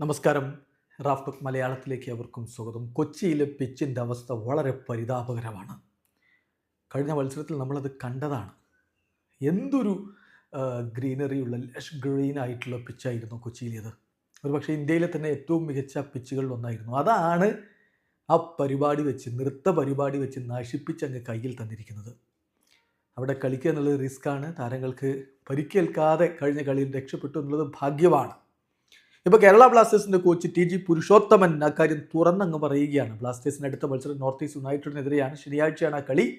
നമസ്കാരം. റാഫ്റ്റോക്ക് മലയാളത്തിലേക്ക് അവർക്കും സ്വാഗതം. കൊച്ചിയിലെ പിച്ചിന്റെ അവസ്ഥ വളരെ പരിതാപകരമാണ്. കഴിഞ്ഞ മത്സരത്തിൽ നമ്മളത് കണ്ടതാണ്. എന്തൊരു ഗ്രീനറിയുള്ള ലഷ് ഗ്രീൻ ആയിട്ടുള്ള പിച്ചായിരുന്നു കൊച്ചിയിലേത്. ഒരു പക്ഷേ ഇന്ത്യയിലെ തന്നെ ഏറ്റവും മികച്ച പിച്ചുകളിൽ ഒന്നായിരുന്നു. അതാണ് ആ പരിപാടി വെച്ച് നൃത്ത പരിപാടി വെച്ച് നശിപ്പിച്ച് അങ്ങ് കയ്യിൽ തന്നിരിക്കുന്നത്. അവിടെ കളിക്കുക എന്നുള്ളത് റിസ്ക്കാണ്. താരങ്ങൾക്ക് പരിക്കേൽക്കാതെ കഴിഞ്ഞ കളിയിൽ രക്ഷപ്പെട്ടു എന്നുള്ളത് ഭാഗ്യമാണ്. ഇപ്പോൾ കേരള ബ്ലാസ്റ്റേഴ്സിന്റെ കോച്ച് ടി ജി പുരുഷോത്തമൻ അക്കാര്യം തുറന്നങ്ങ് പറയുകയാണ്. ബ്ലാസ്റ്റേഴ്സിന് അടുത്ത മത്സരം നോർത്ത് ഈസ്റ്റ് യുണൈറ്റഡിനെതിരെയാണ്. ശനിയാഴ്ചയാണ് ആ കളി.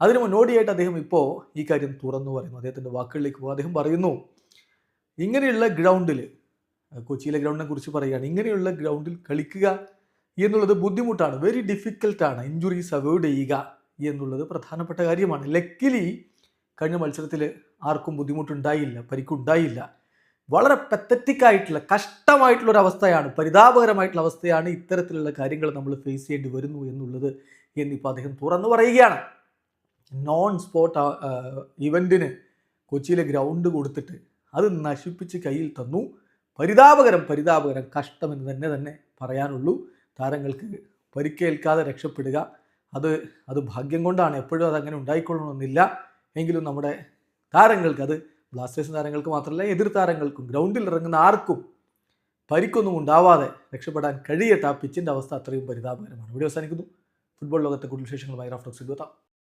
അതിന് മുന്നോടിയായിട്ട് അദ്ദേഹം ഇപ്പോൾ ഈ കാര്യം തുറന്നു പറയുന്നു. അദ്ദേഹത്തിന്റെ വാക്കുകളിലേക്ക് പോകും അദ്ദേഹം പറയുന്നു ഇങ്ങനെയുള്ള ഗ്രൗണ്ടിൽ കൊച്ചിയിലെ ഗ്രൗണ്ടിനെ കുറിച്ച് പറയുകയാണ് ഇങ്ങനെയുള്ള ഗ്രൗണ്ടിൽ കളിക്കുക എന്നുള്ളത് ബുദ്ധിമുട്ടാണ്. വെരി ഡിഫിക്കൽട്ടാണ് ഇഞ്ചുറീസ് അവോയ്ഡ് ചെയ്യുക എന്നുള്ളത് പ്രധാനപ്പെട്ട കാര്യമാണ്. ലക്കിലി കഴിഞ്ഞ മത്സരത്തിൽ ആർക്കും ബുദ്ധിമുട്ടുണ്ടായില്ല പരിക്കുണ്ടായില്ല. വളരെ പെത്തറ്റിക്കായിട്ടുള്ള കഷ്ടമായിട്ടുള്ള ഒരു അവസ്ഥയാണ് പരിതാപകരമായിട്ടുള്ള അവസ്ഥയാണ് ഇത്തരത്തിലുള്ള കാര്യങ്ങൾ നമ്മൾ ഫേസ് ചെയ്യേണ്ടി വരുന്നു എന്നുള്ളത് എന്നിപ്പോൾ അദ്ദേഹം തുറന്നു പറയുകയാണ്. നോൺ സ്പോട്ട് ഇവന്റിന് കൊച്ചിയിലെ ഗ്രൗണ്ട് കൊടുത്തിട്ട് അത് നശിപ്പിച്ച് കയ്യിൽ തന്നു. പരിതാപകരം പരിതാപകരം കഷ്ടമെന്ന് തന്നെ തന്നെ പറയാനുള്ളൂ. താരങ്ങൾക്ക് പരിക്കേൽക്കാതെ രക്ഷപ്പെടുക അത് അത് ഭാഗ്യം കൊണ്ടാണ് എപ്പോഴും അതങ്ങനെ ഉണ്ടായിക്കൊള്ളണമെന്നില്ല. എങ്കിലും നമ്മുടെ താരങ്ങൾക്ക് ബ്ലാസ്റ്റേഴ്സ് താരങ്ങൾക്ക് മാത്രമല്ല എതിർ താരങ്ങൾക്കും ഗ്രൗണ്ടിൽ ഇറങ്ങുന്ന ആർക്കും പരിക്കൊന്നും ഉണ്ടാവാതെ രക്ഷപ്പെടാൻ കഴിയട്ടെ ആ പിച്ചിന്റെ അവസ്ഥ അത്രയും പരിതാപകരമാണ്. ഇവിടെ അവസാനിക്കുന്നു. ഫുട്ബോൾ ലോകത്തെ കൂടുതൽ വിശേഷങ്ങളുമായി റാഫ്റ്റോക്സ് എത്താം